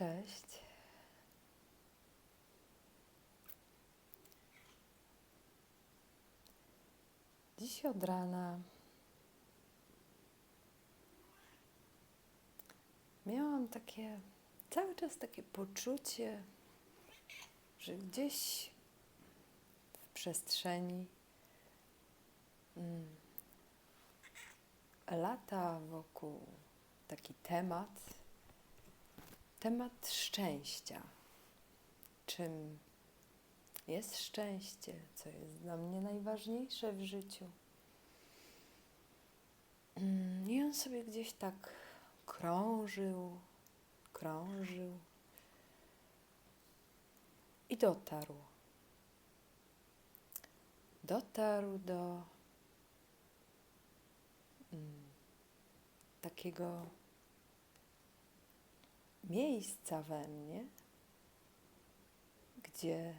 Cześć. Dziś od rana miałam takie, cały czas takie poczucie, że gdzieś w przestrzeni mm, lata wokół taki temat, temat szczęścia. Czym jest szczęście, co jest dla mnie najważniejsze w życiu. Mm, I on sobie gdzieś tak krążył, krążył i dotarł. Dotarł do mm, takiego miejsca we mnie, gdzie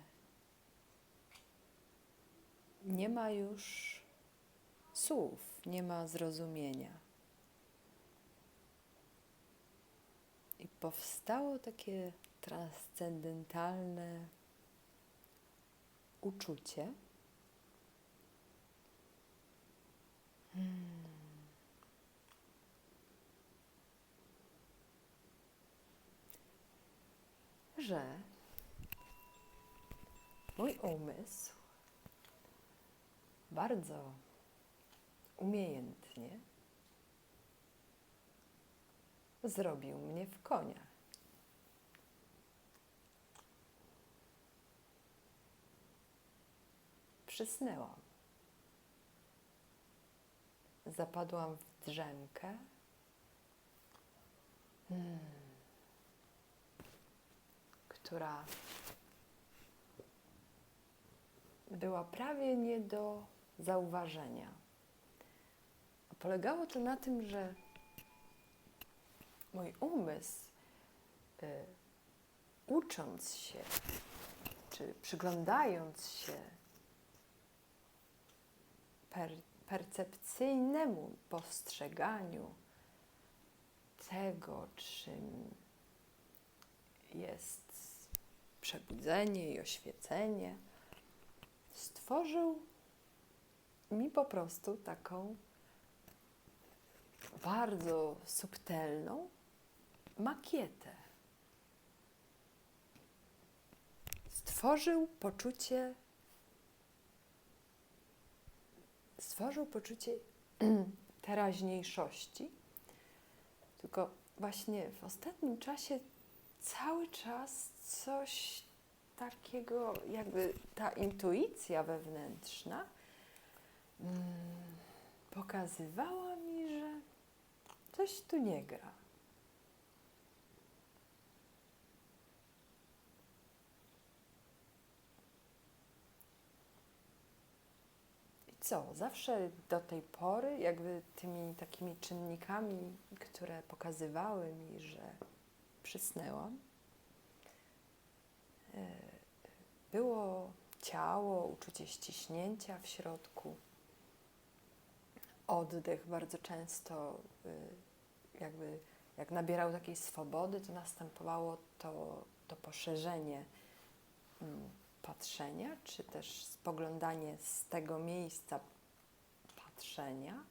nie ma już słów, nie ma zrozumienia. I powstało takie transcendentalne uczucie. Że mój umysł bardzo umiejętnie zrobił mnie w konia. Przysnęłam. Zapadłam w drzemkę. Hmm. Która była prawie nie do zauważenia. Polegało to na tym, że mój umysł, y, ucząc się, czy przyglądając się per, percepcyjnemu postrzeganiu tego, czym jest przebudzenie i oświecenie, stworzył mi po prostu taką bardzo subtelną makietę. Stworzył poczucie, stworzył poczucie teraźniejszości, tylko właśnie w ostatnim czasie cały czas coś takiego, jakby ta intuicja wewnętrzna mm, pokazywała mi, że coś tu nie gra. I co? Zawsze do tej pory, jakby tymi takimi czynnikami, które pokazywały mi, że przysnęłam, e, było ciało, uczucie ściśnięcia w środku, oddech bardzo często, y, jakby jak nabierał takiej swobody, to następowało to, to poszerzenie mm, patrzenia, czy też spoglądanie z tego miejsca patrzenia.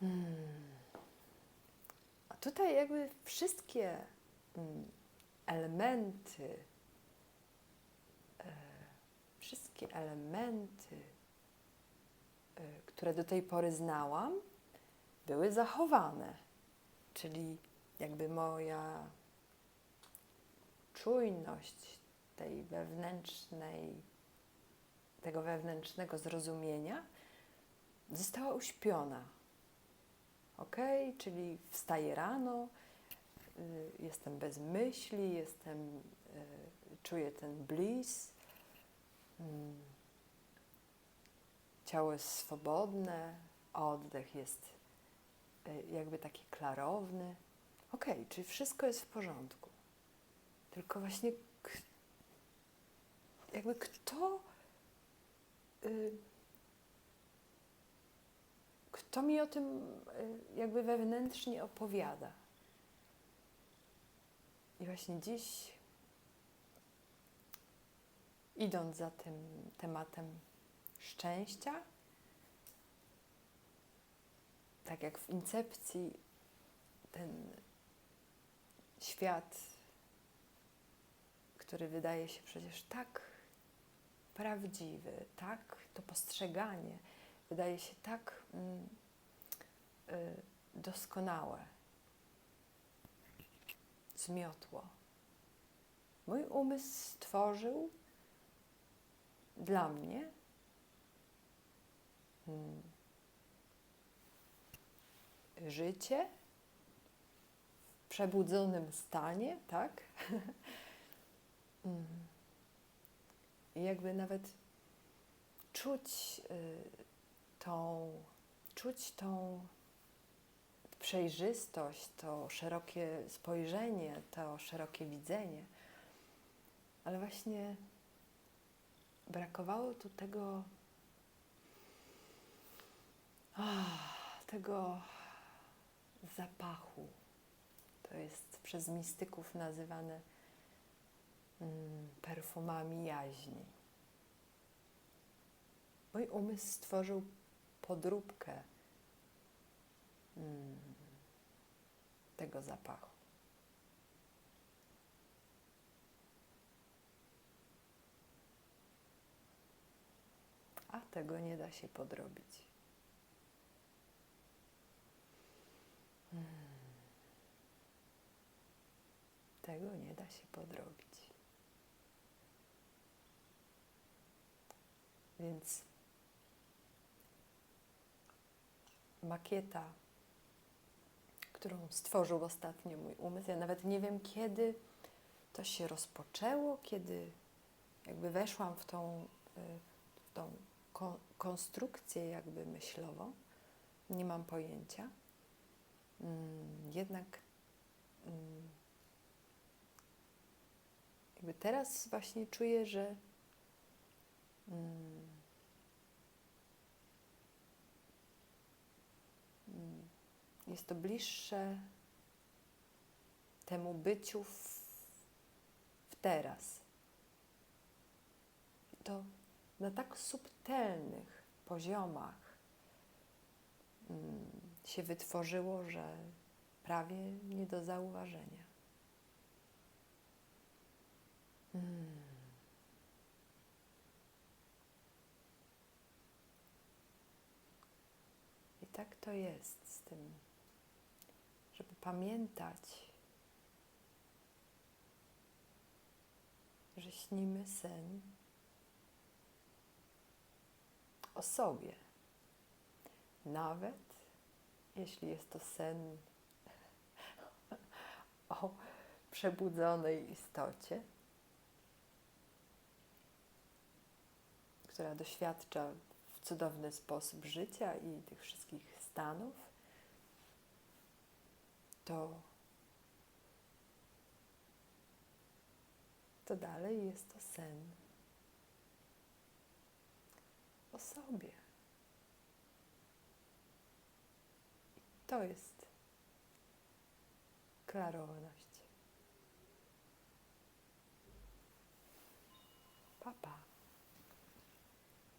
Hmm. Tutaj jakby wszystkie mm, elementy, e, wszystkie elementy, e, które do tej pory znałam, były zachowane. Czyli jakby moja czujność tej wewnętrznej, tego wewnętrznego zrozumienia została uśpiona. Ok? Czyli wstaję rano, y, jestem bez myśli, jestem, y, czuję ten bliss. Mm. Ciało jest swobodne, oddech jest y, jakby taki klarowny. Ok, czyli wszystko jest w porządku. Tylko właśnie jakby kto kto mi o tym y, jakby wewnętrznie opowiada. I właśnie dziś, idąc za tym tematem szczęścia, tak jak w incepcji, ten świat, który wydaje się przecież tak prawdziwy, tak to postrzeganie wydaje się tak mm, doskonałe, zmiotło. Mój umysł stworzył dla mnie mm, życie w przebudzonym stanie, tak? Mm. I jakby nawet czuć y, tą, czuć tą przejrzystość, to szerokie spojrzenie, to szerokie widzenie. Ale właśnie brakowało tu tego, tego zapachu. To jest przez mistyków nazywane mm, perfumami jaźni. Mój umysł stworzył podróbkę mm, tego zapachu. A tego nie da się podrobić. Mm. Tego nie da się podrobić. Więc makieta, którą stworzył ostatnio mój umysł, ja nawet nie wiem, kiedy to się rozpoczęło, kiedy jakby weszłam w tą, y, w tą konstrukcję jakby myślową. Nie mam pojęcia. Mm, jednak mm, jakby teraz właśnie czuję, że jest to bliższe temu byciu w, w teraz. To na tak subtelnych poziomach mm, się wytworzyło, że prawie nie do zauważenia. Mm. I tak to jest z tym, pamiętać, że śnimy sen o sobie. Nawet jeśli jest to sen o przebudzonej istocie, która doświadcza w cudowny sposób życia i tych wszystkich stanów, to, to dalej jest to sen o sobie. I to jest klarowność. Papa.